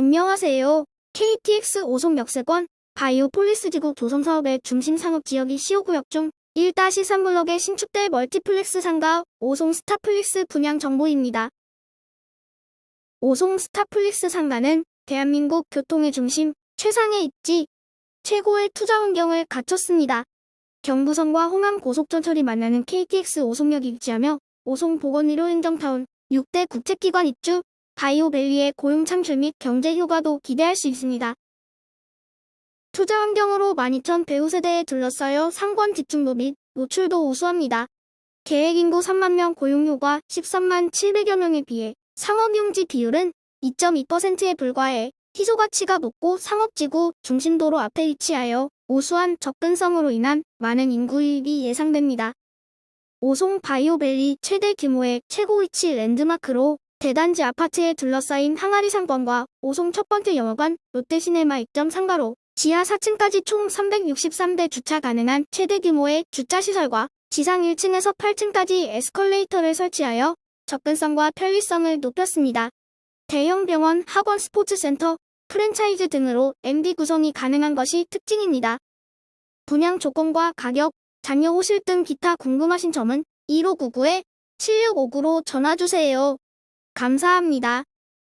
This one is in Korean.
안녕하세요. KTX 오송 역세권 바이오폴리스 지구 조성 사업의 중심 상업 지역이 시호구역 중 1-3블럭에 신축될 멀티플렉스 상가 오송 스타플릭스 분양 정보입니다. 오송 스타플릭스 상가는 대한민국 교통의 중심, 최상의 입지, 최고의 투자 환경을 갖췄습니다. 경부선과 홍암 고속전철이 만나는 KTX 오송역이 위치하며 오송 보건의료 행정타운 6대 국책기관 입주, 바이오밸리의 고용 창출 및 경제 효과도 기대할 수 있습니다. 투자 환경으로 12,000 배우 세대에 둘러싸여 상권 집중도 및 노출도 우수합니다. 계획 인구 3만 명 고용료가 13만 700여 명에 비해 상업 용지 비율은 2.2%에 불과해 희소 가치가 높고 상업지구 중심도로 앞에 위치하여 우수한 접근성으로 인한 많은 인구 유입이 예상됩니다. 오송 바이오밸리 최대 규모의 최고 위치 랜드마크로 대단지 아파트에 둘러싸인 항아리 상권과 오송 첫 번째 영화관 롯데시네마 입점 상가로 지하 4층까지 총 363대 주차 가능한 최대 규모의 주차 시설과 지상 1층에서 8층까지 에스컬레이터를 설치하여 접근성과 편리성을 높였습니다. 대형 병원, 학원 스포츠센터, 프랜차이즈 등으로 MD 구성이 가능한 것이 특징입니다. 분양 조건과 가격, 장려 호실 등 기타 궁금하신 점은 1599-7659로 전화주세요. 감사합니다.